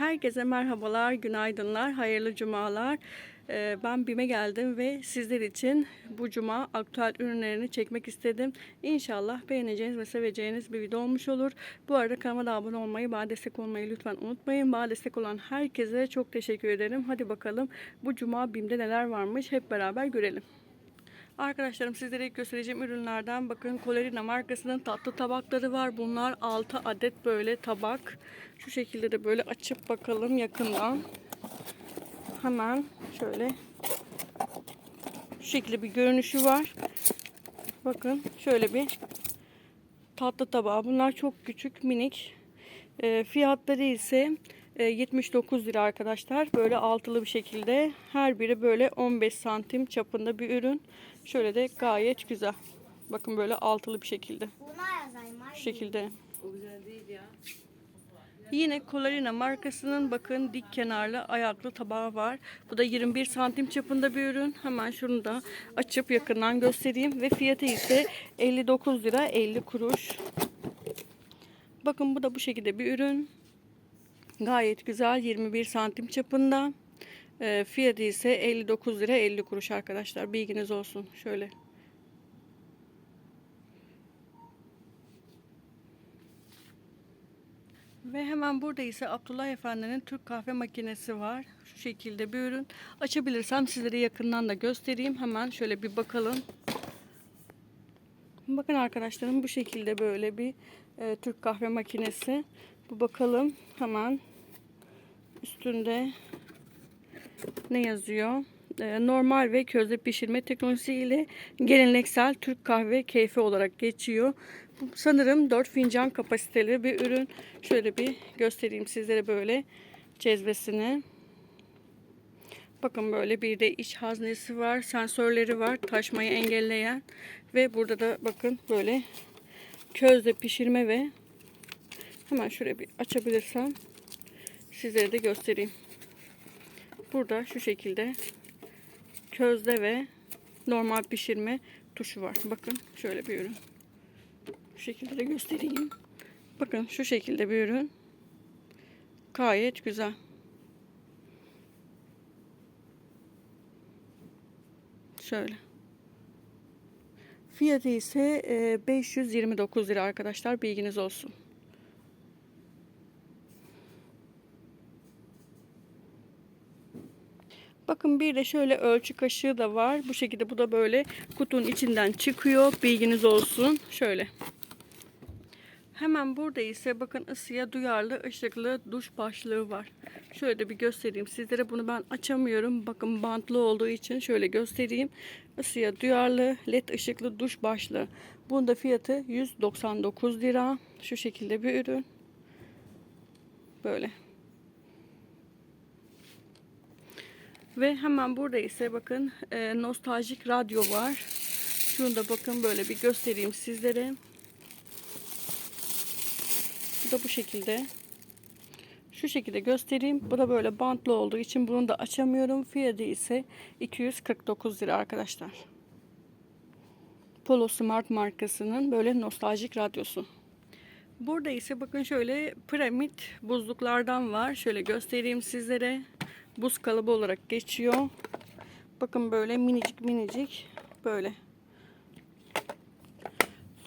Herkese merhabalar, günaydınlar, hayırlı cumalar. Ee, Ben BİM'e geldim ve sizler için bu cuma aktüel ürünlerini çekmek istedim. İnşallah beğeneceğiniz ve seveceğiniz bir video olmuş olur. Bu arada kanalıma da abone olmayı, bana destek olmayı lütfen unutmayın. Bana destek olan herkese çok teşekkür ederim. Hadi bakalım bu cuma BİM'de neler varmış hep beraber görelim. Arkadaşlarım sizlere ilk göstereceğim ürünlerden bakın Colerina markasının tatlı tabakları var. Bunlar 6 adet böyle tabak. Şu şekilde de böyle açıp bakalım yakından. Hemen şöyle şu şekilde bir görünüşü var. Bakın şöyle bir tatlı tabağı. Bunlar çok küçük, minik. E, fiyatları ise 79 lira arkadaşlar. Böyle altılı bir şekilde. Her biri böyle 15 santim çapında bir ürün. Şöyle de gayet güzel. Bakın böyle altılı bir şekilde. Buna yazayım. Şu şekilde. O güzel değil ya. Yine Colarina markasının bakın dik kenarlı ayaklı tabağı var. Bu da 21 santim çapında bir ürün. Hemen şunu da açıp yakından göstereyim. Ve fiyatı ise 59 lira 50 kuruş. Bakın bu da bu şekilde bir ürün. Gayet güzel 21 santim çapında. Ee, fiyatı ise 59 lira 50 kuruş arkadaşlar. Bilginiz olsun. Şöyle. Ve hemen burada ise Abdullah Efendi'nin Türk kahve makinesi var. Şu şekilde bir ürün. Açabilirsem sizlere yakından da göstereyim. Hemen şöyle bir bakalım. Bakın arkadaşlarım bu şekilde böyle bir e, Türk kahve makinesi. Bu bakalım hemen üstünde ne yazıyor? E, normal ve közde pişirme teknolojisi ile geleneksel Türk kahve keyfi olarak geçiyor. Sanırım 4 fincan kapasiteli bir ürün. Şöyle bir göstereyim sizlere böyle cezvesini. Bakın böyle bir de iç haznesi var, sensörleri var, taşmayı engelleyen ve burada da bakın böyle közde pişirme ve hemen şöyle bir açabilirsem sizlere de göstereyim. Burada şu şekilde közde ve normal pişirme tuşu var. Bakın şöyle bir ürün. Şu şekilde de göstereyim. Bakın şu şekilde bir ürün. Gayet güzel. Şöyle. Fiyatı ise e, 529 lira arkadaşlar. Bilginiz olsun. Bakın bir de şöyle ölçü kaşığı da var. Bu şekilde bu da böyle kutunun içinden çıkıyor. Bilginiz olsun. Şöyle. Hemen burada ise bakın ısıya duyarlı ışıklı duş başlığı var. Şöyle de bir göstereyim sizlere. Bunu ben açamıyorum. Bakın bantlı olduğu için şöyle göstereyim. Isıya duyarlı led ışıklı duş başlığı. Bunun da fiyatı 199 lira. Şu şekilde bir ürün. Böyle. Ve hemen burada ise bakın e, nostaljik radyo var. Şunu da bakın böyle bir göstereyim sizlere. Bu da bu şekilde. Şu şekilde göstereyim. Bu da böyle bantlı olduğu için bunu da açamıyorum. Fiyatı ise 249 lira arkadaşlar. Polo Smart markasının böyle nostaljik radyosu. Burada ise bakın şöyle piramit buzluklardan var. Şöyle göstereyim sizlere. Buz kalıbı olarak geçiyor. Bakın böyle minicik minicik böyle.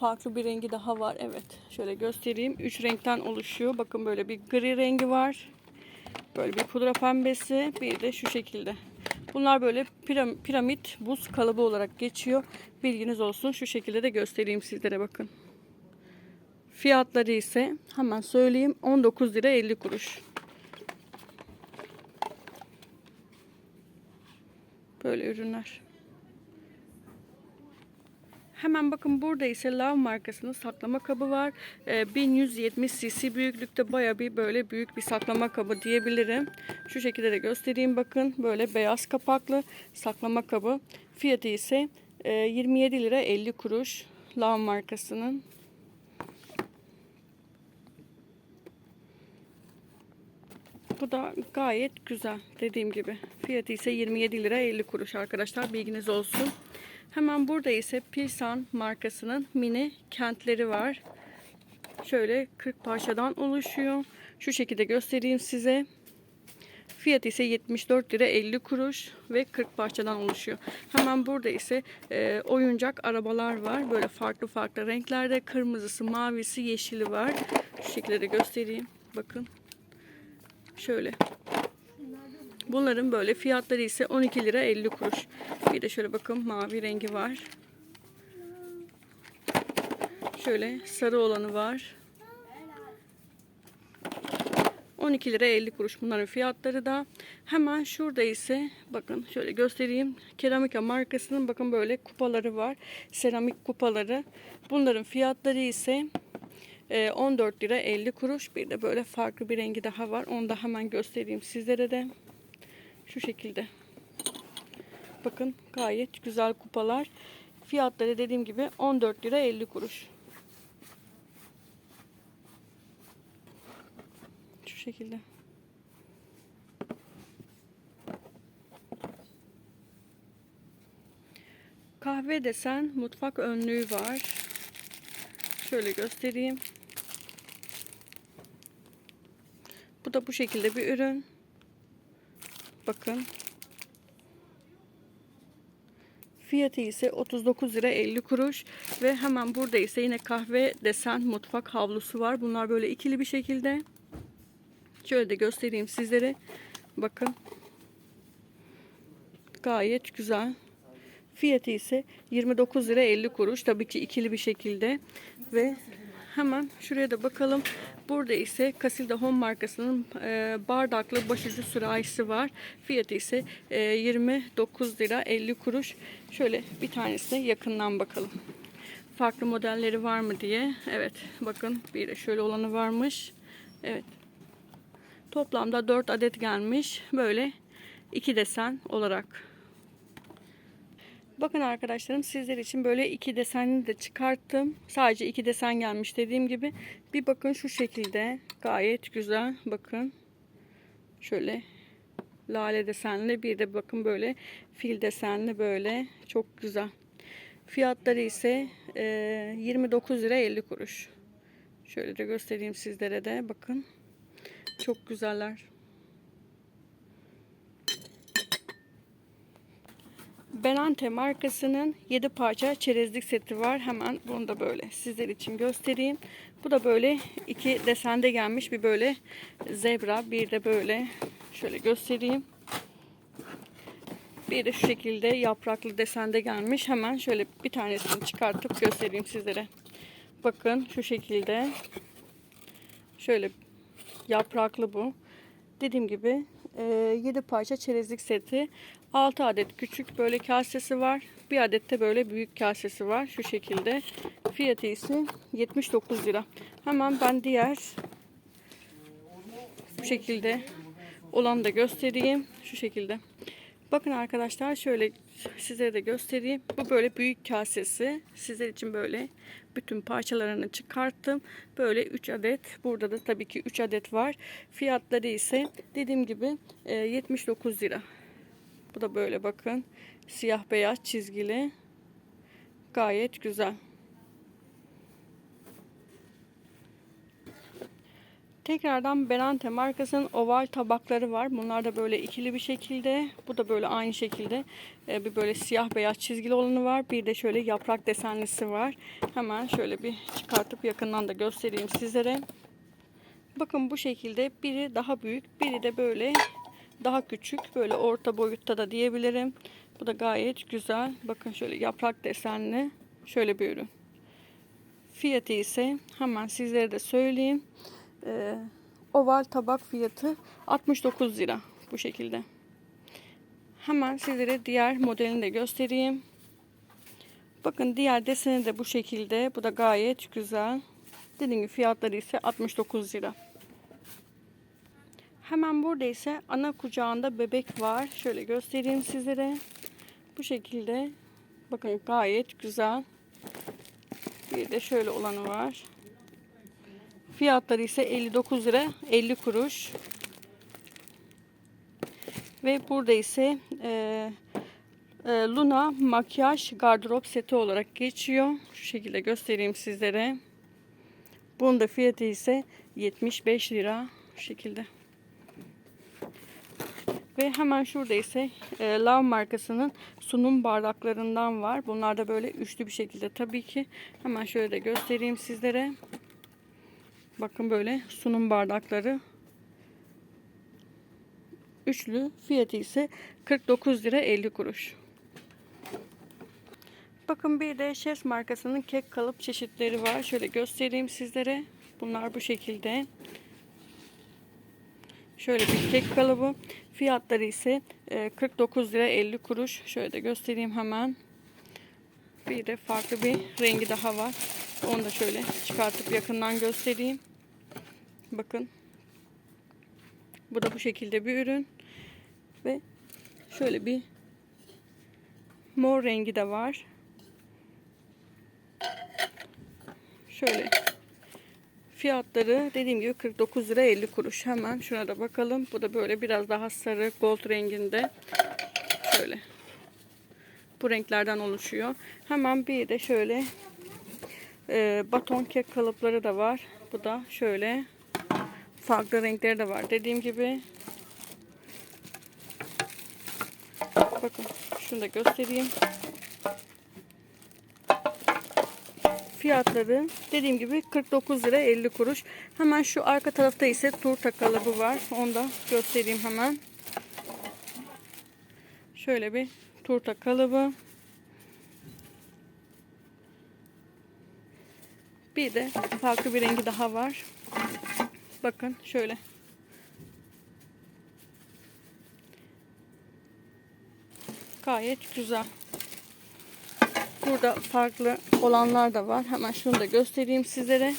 Farklı bir rengi daha var. Evet. Şöyle göstereyim. Üç renkten oluşuyor. Bakın böyle bir gri rengi var. Böyle bir pudra pembesi. Bir de şu şekilde. Bunlar böyle piram- piramit buz kalıbı olarak geçiyor. Bilginiz olsun. Şu şekilde de göstereyim sizlere bakın. Fiyatları ise hemen söyleyeyim 19 lira 50 kuruş. Böyle ürünler. Hemen bakın burada ise Love markasının saklama kabı var. Ee, 1170 cc büyüklükte baya bir böyle büyük bir saklama kabı diyebilirim. Şu şekilde de göstereyim bakın. Böyle beyaz kapaklı saklama kabı. Fiyatı ise e, 27 lira 50 kuruş. Love markasının. Bu da gayet güzel dediğim gibi. Fiyatı ise 27 lira 50 kuruş arkadaşlar bilginiz olsun. Hemen burada ise Pilsan markasının mini kentleri var. Şöyle 40 parçadan oluşuyor. Şu şekilde göstereyim size. Fiyat ise 74 lira 50 kuruş ve 40 parçadan oluşuyor. Hemen burada ise e, oyuncak arabalar var. Böyle farklı farklı renklerde. Kırmızısı, mavisi, yeşili var. Şu şekilde de göstereyim. Bakın. Şöyle. Bunların böyle fiyatları ise 12 lira 50 kuruş. Bir de şöyle bakın mavi rengi var. Şöyle sarı olanı var. 12 lira 50 kuruş bunların fiyatları da. Hemen şurada ise bakın şöyle göstereyim. Keramika markasının bakın böyle kupaları var. Seramik kupaları. Bunların fiyatları ise 14 lira 50 kuruş. Bir de böyle farklı bir rengi daha var. Onu da hemen göstereyim sizlere de. Şu şekilde. Bakın gayet güzel kupalar. Fiyatları dediğim gibi 14 lira 50 kuruş. Şu şekilde. Kahve desen mutfak önlüğü var. Şöyle göstereyim. Bu da bu şekilde bir ürün. Bakın. Fiyatı ise 39 lira 50 kuruş ve hemen burada ise yine kahve desen mutfak havlusu var. Bunlar böyle ikili bir şekilde. Şöyle de göstereyim sizlere. Bakın. Gayet güzel. Fiyatı ise 29 lira 50 kuruş. Tabii ki ikili bir şekilde. Ve hemen şuraya da bakalım. Burada ise Casilda Home markasının e, bardaklı başucu sürahisi var. Fiyatı ise e, 29 lira 50 kuruş. Şöyle bir tanesine yakından bakalım. Farklı modelleri var mı diye. Evet bakın bir de şöyle olanı varmış. Evet Toplamda 4 adet gelmiş. Böyle iki desen olarak. Bakın arkadaşlarım sizler için böyle iki desenini de çıkarttım. Sadece iki desen gelmiş dediğim gibi. Bir bakın şu şekilde. Gayet güzel. Bakın. Şöyle lale desenli. Bir de bakın böyle fil desenli böyle. Çok güzel. Fiyatları ise e, 29 lira 50 kuruş. Şöyle de göstereyim sizlere de. Bakın. Çok güzeller. Benante markasının 7 parça çerezlik seti var. Hemen bunu da böyle sizler için göstereyim. Bu da böyle iki desende gelmiş. Bir böyle zebra, bir de böyle şöyle göstereyim. Bir de şu şekilde yapraklı desende gelmiş. Hemen şöyle bir tanesini çıkartıp göstereyim sizlere. Bakın şu şekilde. Şöyle Yapraklı bu. Dediğim gibi e, 7 parça çerezlik seti. 6 adet küçük böyle kasesi var. Bir adet de böyle büyük kasesi var. Şu şekilde. Fiyatı ise 79 lira. Hemen ben diğer bu şekilde olanı da göstereyim. Şu şekilde. Bakın arkadaşlar şöyle size de göstereyim. Bu böyle büyük kasesi. Sizler için böyle bütün parçalarını çıkarttım. Böyle 3 adet. Burada da tabii ki 3 adet var. Fiyatları ise dediğim gibi 79 e, lira. Bu da böyle bakın. Siyah beyaz çizgili. Gayet güzel. Tekrardan Benante markasının oval tabakları var. Bunlar da böyle ikili bir şekilde. Bu da böyle aynı şekilde. Ee, bir böyle siyah beyaz çizgili olanı var. Bir de şöyle yaprak desenlisi var. Hemen şöyle bir çıkartıp yakından da göstereyim sizlere. Bakın bu şekilde biri daha büyük, biri de böyle daha küçük. Böyle orta boyutta da diyebilirim. Bu da gayet güzel. Bakın şöyle yaprak desenli. Şöyle bir ürün. Fiyatı ise hemen sizlere de söyleyeyim e, oval tabak fiyatı 69 lira bu şekilde. Hemen sizlere diğer modelini de göstereyim. Bakın diğer deseni de bu şekilde. Bu da gayet güzel. Dediğim gibi fiyatları ise 69 lira. Hemen burada ise ana kucağında bebek var. Şöyle göstereyim sizlere. Bu şekilde. Bakın gayet güzel. Bir de şöyle olanı var. Fiyatları ise 59 lira 50 kuruş. Ve burada ise e, e, Luna makyaj gardırop seti olarak geçiyor. Şu şekilde göstereyim sizlere. Bunun da fiyatı ise 75 lira. Şu şekilde. Ve hemen şurada ise e, Lav markasının sunum bardaklarından var. Bunlar da böyle üçlü bir şekilde tabii ki. Hemen şöyle de göstereyim sizlere. Bakın böyle sunum bardakları. Üçlü fiyatı ise 49 lira 50 kuruş. Bakın bir de Şef markasının kek kalıp çeşitleri var. Şöyle göstereyim sizlere. Bunlar bu şekilde. Şöyle bir kek kalıbı. Fiyatları ise e, 49 lira 50 kuruş. Şöyle de göstereyim hemen. Bir de farklı bir rengi daha var. Onu da şöyle çıkartıp yakından göstereyim. Bakın. Bu da bu şekilde bir ürün. Ve şöyle bir mor rengi de var. Şöyle fiyatları dediğim gibi 49 lira 50 kuruş. Hemen şuna da bakalım. Bu da böyle biraz daha sarı gold renginde. Şöyle. Bu renklerden oluşuyor. Hemen bir de şöyle e, baton kek kalıpları da var. Bu da şöyle farklı renkleri de var. Dediğim gibi bakın şunu da göstereyim. Fiyatları dediğim gibi 49 lira 50 kuruş. Hemen şu arka tarafta ise turta kalıbı var. Onu da göstereyim hemen. Şöyle bir turta kalıbı. Bir de farklı bir rengi daha var. Bakın şöyle. Gayet güzel. Burada farklı olanlar da var. Hemen şunu da göstereyim sizlere.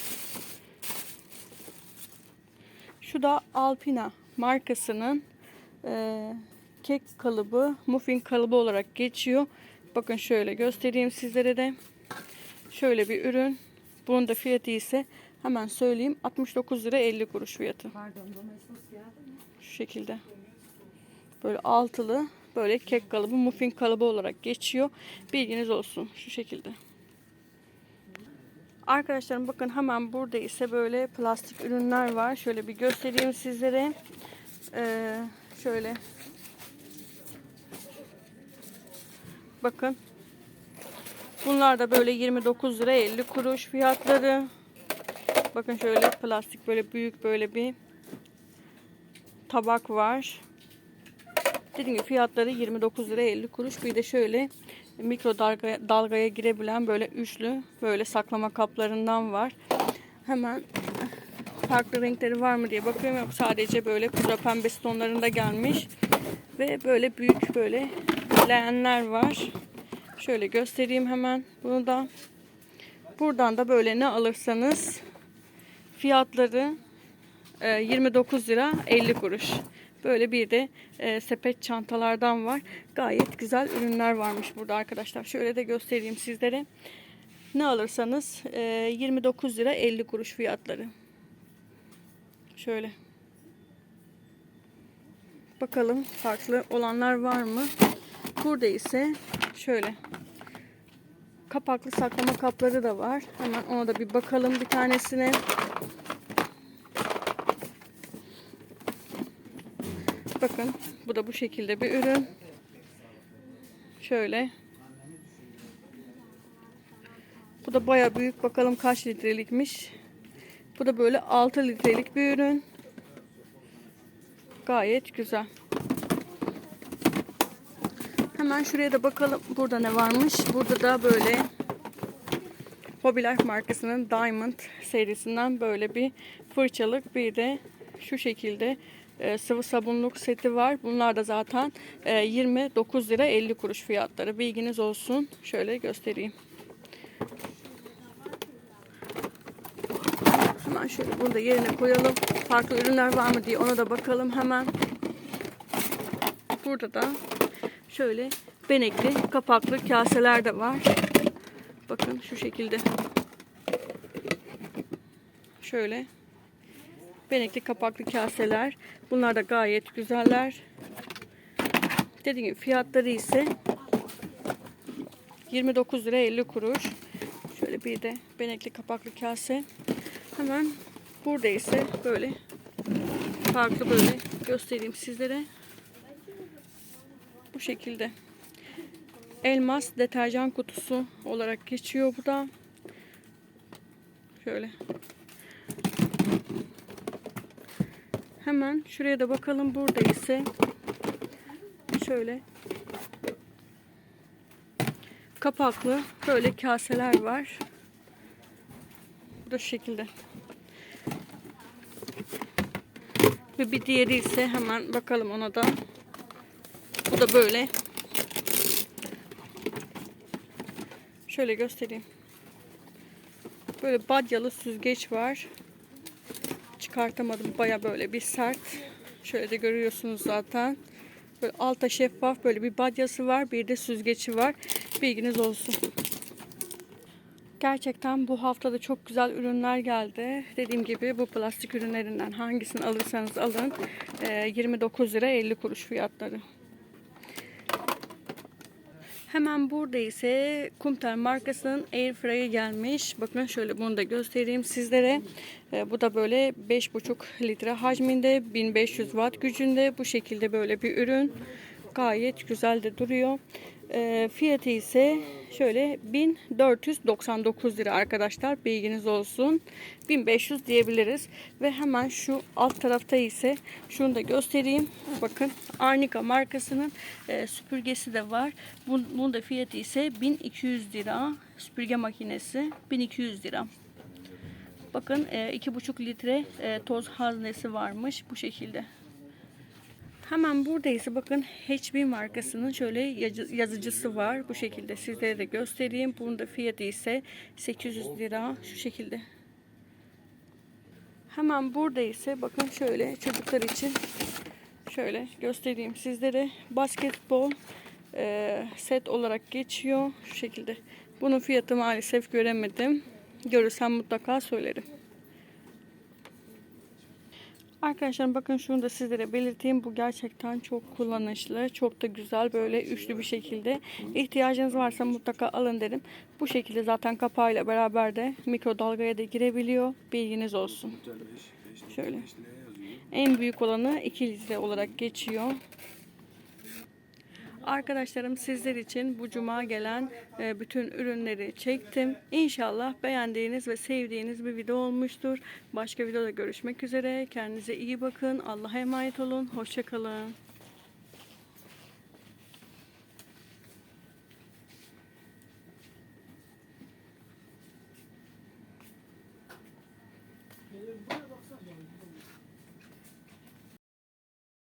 Şu da Alpina markasının e, kek kalıbı, muffin kalıbı olarak geçiyor. Bakın şöyle göstereyim sizlere de. Şöyle bir ürün. Bunun da fiyatı ise hemen söyleyeyim 69 lira 50 kuruş fiyatı. Şu şekilde. Böyle altılı böyle kek kalıbı, muffin kalıbı olarak geçiyor. Bilginiz olsun şu şekilde. Arkadaşlarım bakın hemen burada ise böyle plastik ürünler var. Şöyle bir göstereyim sizlere. Ee, şöyle. Bakın. Bunlar da böyle 29 lira 50 kuruş fiyatları. Bakın şöyle plastik böyle büyük böyle bir tabak var. Dediğim gibi fiyatları 29 lira 50 kuruş. Bir de şöyle mikro dalgaya, dalgaya girebilen böyle üçlü böyle saklama kaplarından var. Hemen farklı renkleri var mı diye bakıyorum. Yok sadece böyle pudra pembesi tonlarında gelmiş. Ve böyle büyük böyle leğenler var. Şöyle göstereyim hemen bunu da. Buradan da böyle ne alırsanız fiyatları 29 lira 50 kuruş. Böyle bir de e, sepet çantalardan var. Gayet güzel ürünler varmış burada arkadaşlar. Şöyle de göstereyim sizlere. Ne alırsanız e, 29 lira 50 kuruş fiyatları. Şöyle. Bakalım farklı olanlar var mı? Burada ise şöyle kapaklı saklama kapları da var. Hemen ona da bir bakalım bir tanesine. Bakın bu da bu şekilde bir ürün. Şöyle. Bu da baya büyük. Bakalım kaç litrelikmiş. Bu da böyle 6 litrelik bir ürün. Gayet güzel. Hemen şuraya da bakalım. Burada ne varmış? Burada da böyle Hobby Life markasının Diamond serisinden böyle bir fırçalık bir de şu şekilde e, sıvı sabunluk seti var. Bunlar da zaten e, 29 lira 50 kuruş fiyatları. Bilginiz olsun. Şöyle göstereyim. Hemen şöyle bunu da yerine koyalım. Farklı ürünler var mı diye ona da bakalım hemen. Burada da şöyle benekli kapaklı kaseler de var. Bakın şu şekilde. Şöyle benekli kapaklı kaseler. Bunlar da gayet güzeller. Dediğim gibi fiyatları ise 29 lira 50 kuruş. Şöyle bir de benekli kapaklı kase. Hemen burada ise böyle farklı böyle göstereyim sizlere. Bu şekilde. Elmas deterjan kutusu olarak geçiyor bu da. Şöyle. Hemen şuraya da bakalım. Burada ise şöyle kapaklı böyle kaseler var. Bu da şu şekilde. Ve bir diğeri ise hemen bakalım ona da. Bu da böyle. Şöyle göstereyim. Böyle badyalı süzgeç var. Çıkartamadım. Baya böyle bir sert. Şöyle de görüyorsunuz zaten. Böyle alta şeffaf böyle bir badyası var. Bir de süzgeci var. Bilginiz olsun. Gerçekten bu haftada çok güzel ürünler geldi. Dediğim gibi bu plastik ürünlerinden hangisini alırsanız alın. Ee, 29 lira 50 kuruş fiyatları. Hemen burada ise Kumtel markasının Airfryer'ı gelmiş. Bakın şöyle bunu da göstereyim sizlere. Ee, bu da böyle 5,5 litre hacminde 1500 watt gücünde bu şekilde böyle bir ürün. Gayet güzel de duruyor. Ee, fiyatı ise şöyle 1499 lira arkadaşlar bilginiz olsun. 1500 diyebiliriz. Ve hemen şu alt tarafta ise şunu da göstereyim. Bakın Arnica markasının e, süpürgesi de var. Bun- bunun da fiyatı ise 1200 lira. Süpürge makinesi 1200 lira. Bakın e, 2,5 litre e, toz haznesi varmış bu şekilde Hemen burada ise bakın HP markasının şöyle yazı- yazıcısı var. Bu şekilde sizlere de göstereyim. Bunun da fiyatı ise 800 lira şu şekilde. Hemen burada ise bakın şöyle çocuklar için şöyle göstereyim sizlere. Basketbol e, set olarak geçiyor şu şekilde. Bunun fiyatı maalesef göremedim. Görürsem mutlaka söylerim. Arkadaşlar bakın şunu da sizlere belirteyim. Bu gerçekten çok kullanışlı. Çok da güzel böyle üçlü bir şekilde. İhtiyacınız varsa mutlaka alın derim. Bu şekilde zaten kapağıyla beraber de mikrodalgaya da girebiliyor. Bilginiz olsun. Şöyle. En büyük olanı 2 litre olarak geçiyor. Arkadaşlarım sizler için bu cuma gelen e, bütün ürünleri çektim. İnşallah beğendiğiniz ve sevdiğiniz bir video olmuştur. Başka videoda görüşmek üzere. Kendinize iyi bakın. Allah'a emanet olun. Hoşçakalın.